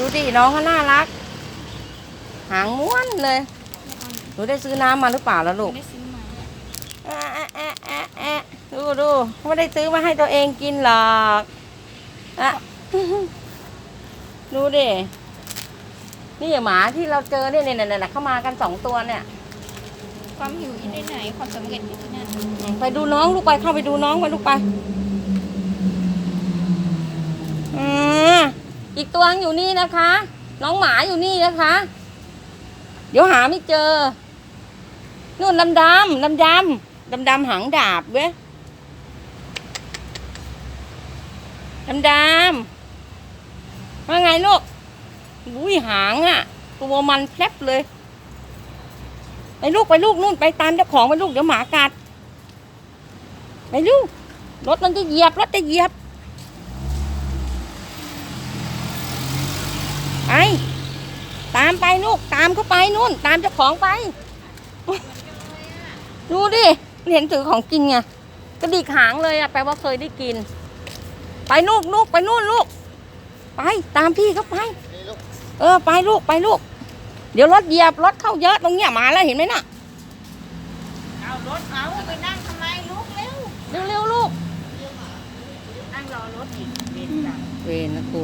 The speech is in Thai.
ดูดิน้องเขาน่ารัก หางม้วนเลย หนูได้ซื้อน้ำมาหรือเปล่าแล้วลูกไม่ซื้อมาแอะแอะแอะแอะแอะดูดูไม่ได้ซื้อมาให้ตัวเองกินหรอกอะดูดินี่หมาที่เราเจอเนี่ยเนี่ยเนี่ยเนี่ยเข้ามากันสองตัวเนี่ยความหิวอยู่ที่ไหนความสำเร็จอยู่ที่นั่นอืมไปดูน้องลูกไปเข้าไปดูน้องไปลูกไปอืม อีกตัวอยู่นี่นะคะ น้องหมาอยู่นี่นะคะ เดี๋ยวหาไม่เจอนู่นดำดำดำดำดำดำหางดาบเว้ยดำดำว่าไงลูกอุ้ยหางอะตัวมันแผลบเลย ไปลูกไปลูกนู่นไปตามเจ้าของไปลูกเดี๋ยวหมากัด ไปลูกรถมันจะเหยียบรถจะเหยียบไปตามไปลูกตามเข้าไปนู่น ตามเจ้าของไป ดูดิเห็นถือของกินไงกระดิกหางเลยอะแปลว่าเคยได้กิน ไปลูกลูกไปนู่นลูก ไปตามพี่เขาไป เออ ไปลูกไปลูก เดี๋ยวรถเหยียบรถเข้าเยอะตรงเนี้ยมาแล้วเห็นไหมน่ะเอารถเอาไปนั่งทำไมลุกเร็วเร็วๆลูกนั่งรอรถอีกเวรกรรมเวรนะครู